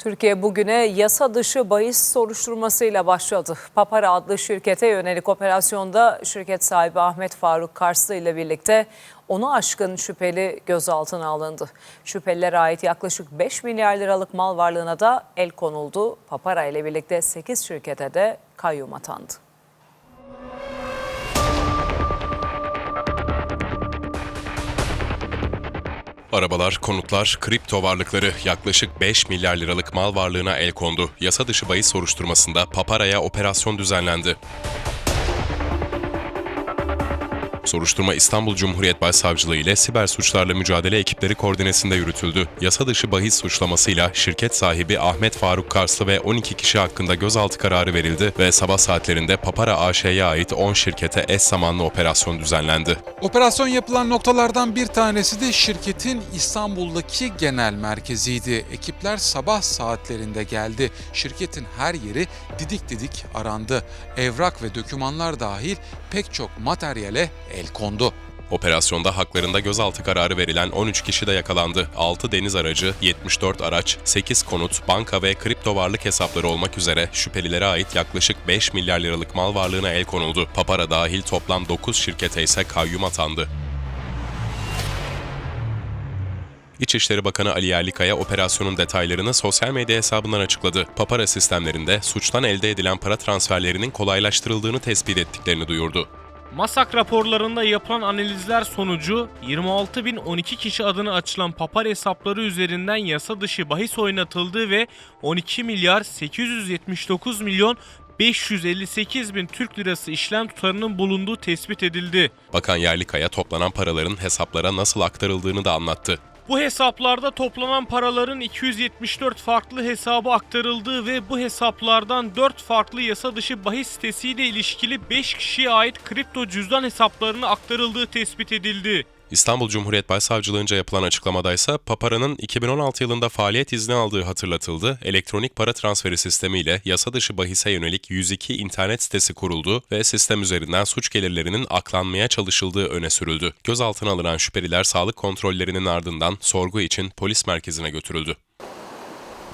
Türkiye bugüne yasa dışı bahis soruşturmasıyla başladı. Papara adlı şirkete yönelik operasyonda şirket sahibi Ahmet Faruk Karslı ile birlikte onu aşkın şüpheli gözaltına alındı. Şüphelilere ait yaklaşık 5 milyar liralık mal varlığına da el konuldu. Papara ile birlikte 8 şirkete de kayyum atandı. Arabalar, konutlar, kripto varlıkları yaklaşık 5 milyar liralık mal varlığına el kondu. Yasa dışı bahis soruşturmasında Papara'ya operasyon düzenlendi. Soruşturma İstanbul Cumhuriyet Başsavcılığı ile siber suçlarla mücadele ekipleri koordinesinde yürütüldü. Yasa dışı bahis suçlamasıyla şirket sahibi Ahmet Faruk Karslı ve 12 kişi hakkında gözaltı kararı verildi ve sabah saatlerinde Papara AŞ'ye ait 10 şirkete eş zamanlı operasyon düzenlendi. Operasyon yapılan noktalardan bir tanesi de şirketin İstanbul'daki genel merkeziydi. Ekipler sabah saatlerinde geldi. Şirketin her yeri didik didik arandı. Evrak ve dokümanlar dahil pek çok materyale el kondu. Operasyonda haklarında gözaltı kararı verilen 13 kişi de yakalandı. 6 deniz aracı, 74 araç, 8 konut, banka ve kripto varlık hesapları olmak üzere şüphelilere ait yaklaşık 5 milyar liralık mal varlığına el konuldu. Papara dahil toplam 9 şirkete ise kayyum atandı. İçişleri Bakanı Ali Yerlikaya operasyonun detaylarını sosyal medya hesabından açıkladı. Papara sistemlerinde suçtan elde edilen para transferlerinin kolaylaştırıldığını tespit ettiklerini duyurdu. Masak raporlarında yapılan analizler sonucu 26.012 kişi adına açılan papar hesapları üzerinden yasa dışı bahis oynatıldığı ve 12 milyar 879 milyon 558 bin Türk lirası işlem tutarının bulunduğu tespit edildi. Bakan Yerlikaya toplanan paraların hesaplara nasıl aktarıldığını da anlattı. Bu hesaplarda toplanan paraların 274 farklı hesaba aktarıldığı ve bu hesaplardan 4 farklı yasa dışı bahis sitesiyle ilişkili 5 kişiye ait kripto cüzdan hesaplarına aktarıldığı tespit edildi. İstanbul Cumhuriyet Başsavcılığınca yapılan açıklamada ise Papara'nın 2016 yılında faaliyet izni aldığı hatırlatıldı. Elektronik para transferi sistemiyle yasa dışı bahise yönelik 102 internet sitesi kuruldu ve sistem üzerinden suç gelirlerinin aklanmaya çalışıldığı öne sürüldü. Gözaltına alınan şüpheliler sağlık kontrollerinin ardından sorgu için polis merkezine götürüldü.